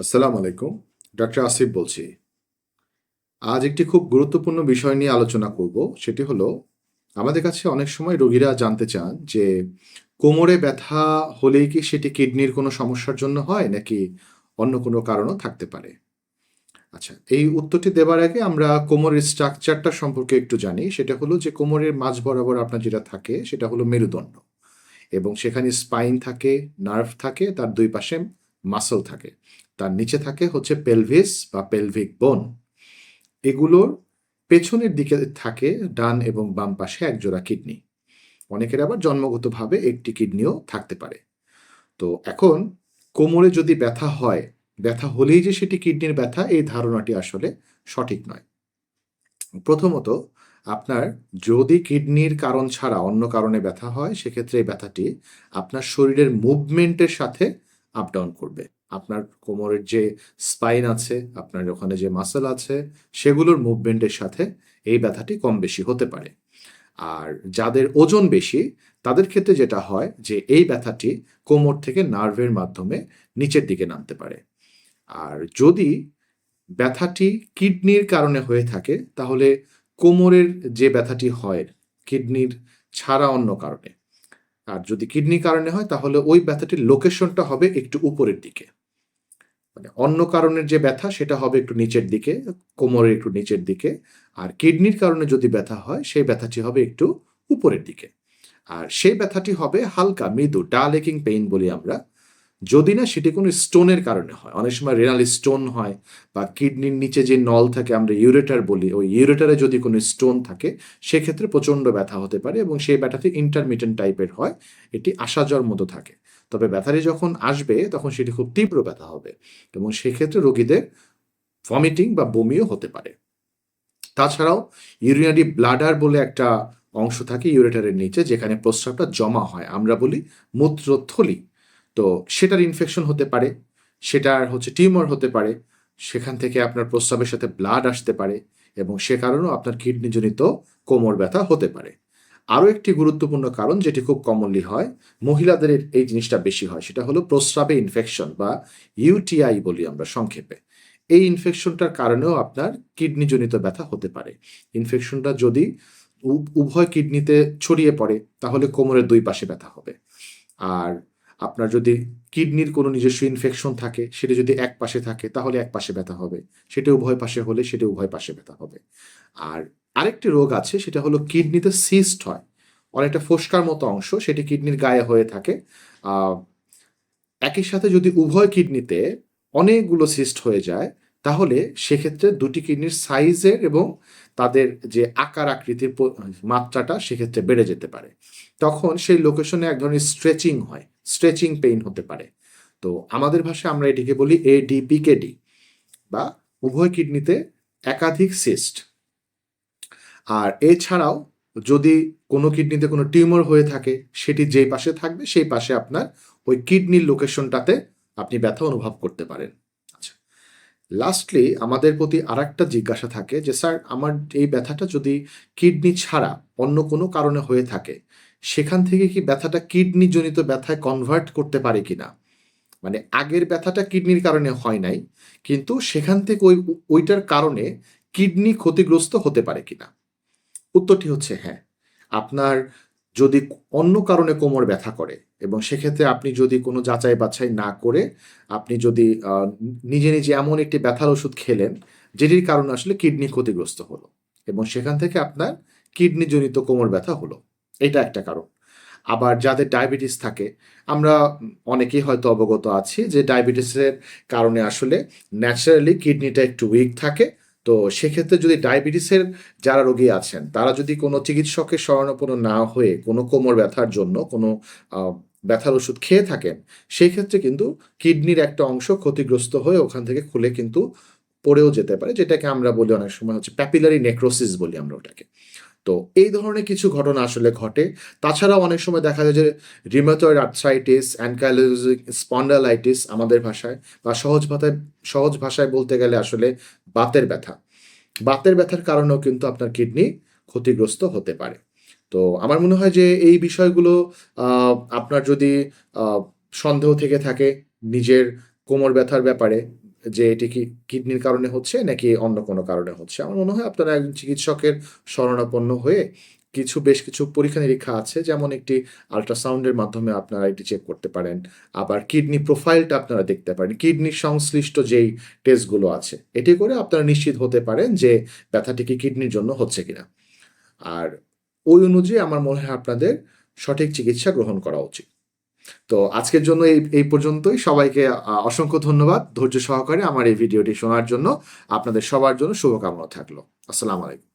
আসসালামু আলাইকুম। ডক্টর আসিফ বলছি। আজ একটি খুব গুরুত্বপূর্ণ বিষয় নিয়ে আলোচনা করব। সেটি হলো, আমাদের কাছে অনেক সময় রোগীরা জানতে চান যে, কোমরে ব্যথা হলেই কি সেটি কিডনির কোনো সমস্যার জন্য হয় নাকি অন্য কোনো কারণও থাকতে পারে? আচ্ছা এই উত্তরটি দেবার আগে আমরা কোমরের স্ট্রাকচারটা সম্পর্কে একটু জানি। সেটা হলো যে, কোমরের মাঝ বরাবর আপনার যেটা থাকে, সেটা হলো মেরুদণ্ড। এবং সেখানে স্পাইন থাকে, নার্ভ থাকে, তার দুই পাশে মাসল থাকে। তার নিচে থাকে হচ্ছে পেলভিস বা পেলভিক বোন এগুলোর পেছনের দিকে থাকে ডান এবং বাম পাশে একজোড়া কিডনি অনেকের আবার জন্মগতভাবে একটি কিডনিও থাকতে পারে। তো এখন কোমরে যদি ব্যথা হয়, ব্যথা হলেই যে সেটি কিডনির ব্যথা, এই ধারণাটি আসলে সঠিক নয়। প্রথমত, আপনার যদি কিডনির কারণ ছাড়া অন্য কারণে ব্যথা হয়, সেক্ষেত্রে এই ব্যথাটি আপনার শরীরের মুভমেন্টের সাথে আপ ডাউন করবে। আপনার কোমরের যে স্পাইন আছে, আপনার ওখানে যে মাসেল আছে, সেগুলোর মুভমেন্টের সাথে এই ব্যথাটি কম বেশি হতে পারে। আর যাদের ওজন বেশি, তাদের ক্ষেত্রে যেটা হয় যে এই ব্যথাটি কোমর থেকে নার্ভের মাধ্যমে নিচের দিকে নামতে পারে। আর যদি ব্যথাটি কিডনির কারণে হয়ে থাকে, তাহলে কোমরের যে ব্যথাটি হয় কিডনির ছাড়া অন্য কারণে আর যদি কিডনির কারণে হয়, তাহলে ওই ব্যথাটির লোকেশনটা হবে একটু উপরের দিকে। মানে অন্য কারণের যে ব্যথা, সেটা হবে একটু নিচের দিকে, কোমরের একটু নিচের দিকে। আর কিডনির কারণে যদি ব্যথা হয়, সেই ব্যথাটি হবে একটু উপরের দিকে। আর সেই ব্যথাটি হবে হালকা, মৃদু ডালেকিং পেইন বলি আমরা। যদি না সেটি কোনো স্টোনের কারণে হয়। অনেক সময় রেনাল স্টোন হয় বা কিডনির নিচে যে নল থাকে আমরা ইউরেটার বলি, ওই ইউরেটারে যদি কোনো স্টোন থাকে, সেক্ষেত্রে প্রচণ্ড ব্যথা হতে পারে এবং সেই ব্যথাটি ইন্টারমিটেন্ট টাইপের হয়। এটি আসা যাওয়ার মতো থাকে। তবে ব্যথাটি যখন আসবে, তখন সেটি খুব তীব্র ব্যথা হবে এবং সেক্ষেত্রে রোগীদের ভমিটিং বা বমিও হতে পারে। তাছাড়াও ইউরিনারি ব্লাডার বলে একটা অংশ থাকে ইউরেটারের নিচে, যেখানে প্রস্রাবটা জমা হয়। আমরা বলি মূত্রথলি। তো সেটার ইনফেকশন হতে পারে, সেটার হচ্ছে টিউমার হতে পারে, সেখান থেকে আপনার প্রস্রাবের সাথে ব্লাড আসতে পারে এবং সে কারণেও আপনার কিডনিজনিত কোমর ব্যথা হতে পারে। আরও একটি গুরুত্বপূর্ণ কারণ যেটি খুব কমনলি হয়, মহিলাদের এই জিনিসটা বেশি হয়, সেটা হলো প্রস্রাবে ইনফেকশন বা ইউটিআই বলি আমরা সংক্ষেপে। এই ইনফেকশনটার কারণেও আপনার কিডনিজনিত ব্যথা হতে পারে। ইনফেকশনটা যদি উভয় কিডনিতে ছড়িয়ে পড়ে, তাহলে কোমরের দুই পাশে ব্যথা হবে। আর আপনার যদি কিডনির কোনো নিজস্ব ইনফেকশন থাকে, সেটা যদি এক পাশে থাকে, তাহলে এক পাশে ব্যথা হবে। সেটা উভয় পাশে হলে সেটা উভয় পাশে ব্যথা হবে। আর আরেকটি রোগ আছে, সেটা হলো কিডনিতে সিস্ট হয়। অনেকটা ফোসকার মতো অংশ, সেটি কিডনির গায়ে হয়ে থাকে। একই সাথে যদি উভয় কিডনিতে অনেকগুলো সিস্ট হয়ে যায় তাহলে সেক্ষেত্রে দুটি কিডনির সাইজের এবং তাদের যে আকার আকৃতির মাত্রাটা সেক্ষেত্রে বেড়ে যেতে পারে। তখন সেই লোকেশনে এক ধরনের স্ট্রেচিং হয় স্ট্রেচিং পেইন হতে পারে। তো আমাদের ভাষায় আমরা এটিকে বলি এডিপিকেডি বা উভয় কিডনিতে একাধিক সিস্ট আর এছাড়াও যদি কোনো কিডনিতে কোনো টিউমার হয়ে থাকে, সেটি যেই পাশে থাকবে, সেই পাশে আপনার ওই কিডনির লোকেশনটাতে আপনি ব্যথা অনুভব করতে পারেন। লাস্টলি আমাদের প্রতি আর একটা জিজ্ঞাসা থাকে যে, স্যার, আমার এই ব্যথাটা যদি কিডনি ছাড়া অন্য কোনো কারণে হয়ে থাকে, সেখান থেকে কি ব্যথাটা কিডনি জনিত ব্যথায় কনভার্ট করতে পারে কি না মানে আগের ব্যথাটা কিডনির কারণে হয় নাই, কিন্তু সেখান থেকে ওই, ওইটার কারণে কিডনি ক্ষতিগ্রস্ত হতে পারে কিনা? উত্তরটি হচ্ছে হ্যাঁ। আপনার যদি অন্য কারণে কোমর ব্যথা করে এবং সেক্ষেত্রে আপনি যদি কোনো যাচাই বাছাই না করে আপনি যদি নিজে নিজে এমন একটি ব্যথার ওষুধ খেলেন যেটির কারণে আসলে কিডনি ক্ষতিগ্রস্ত হলো এবং সেখান থেকে আপনার কিডনিজনিত কোমর ব্যথা হলো। এটা একটা কারণ। আবার যাদের ডায়াবেটিস থাকে, আমরা অনেকেই হয়তো অবগত আছি যে ডায়াবেটিসের কারণে আসলে ন্যাচারালি কিডনিটা একটু উইক থাকে তো সেক্ষেত্রে যদি ডায়াবেটিসের যারা রোগী আছেন, তারা যদি কোনো চিকিৎসকের শরণাপন্ন না হয়ে কোনো কোমর ব্যথার জন্য কোনো ব্যথার ওষুধ খেয়ে থাকেন সেই ক্ষেত্রে কিন্তু কিডনির একটা অংশ ক্ষতিগ্রস্ত হয়ে ওখান থেকে খুলে কিন্তু পড়েও যেতে পারে, যেটাকে আমরা বলি অনেক সময় হচ্ছে প্যাপিলারি নেক্রোসিস বলি আমরা ওটাকে। তো এই ধরনের কিছু ঘটনা আসলে ঘটে। তাছাড়াও অনেক সময় দেখা যায় যে রিমেটয়েড আর্থ্রাইটিস অ্যানকাইলোজিক স্পন্ডালাইটিস আমাদের ভাষায় বা সহজ ভাষায় সহজ ভাষায় বলতে গেলে আসলে বাতের ব্যথা। বাতের ব্যথার কারণেও কিন্তু আপনার কিডনি ক্ষতিগ্রস্ত হতে পারে। তো আমার মনে হয় যে এই বিষয়গুলো আপনার যদি সন্দেহ থেকে থাকে নিজের কোমর ব্যথার ব্যাপারে, যে এটি কি কিডনির কারণে হচ্ছে নাকি অন্য কোনো কারণে হচ্ছে, আমার মনে হয় আপনারা একজন চিকিৎসকের শরণাপন্ন হয়ে কিছু, বেশ কিছু পরীক্ষা নিরীক্ষা আছে। যেমন একটি আল্ট্রাসাউন্ডের মাধ্যমে আপনারা এটি চেক করতে পারেন। আবার কিডনি প্রোফাইলটা আপনারা দেখতে পারেন। কিডনির সংশ্লিষ্ট যেই টেস্টগুলো আছে, এটি করে আপনারা নিশ্চিত হতে পারেন যে ব্যথাটি কি কিডনির জন্য হচ্ছে কিনা। আর ওই অনুযায়ী আমার মনে হয় আপনাদের সঠিক চিকিৎসা গ্রহণ করা উচিত। তো আজকের জন্য এই এই পর্যন্তই। সবাইকে অসংখ্য ধন্যবাদ। ধৈর্য সহকারে আমার এই ভিডিওটি শোনার জন্য। আপনাদের সবার জন্য শুভকামনা থাকল। আসসালামু আলাইকুম।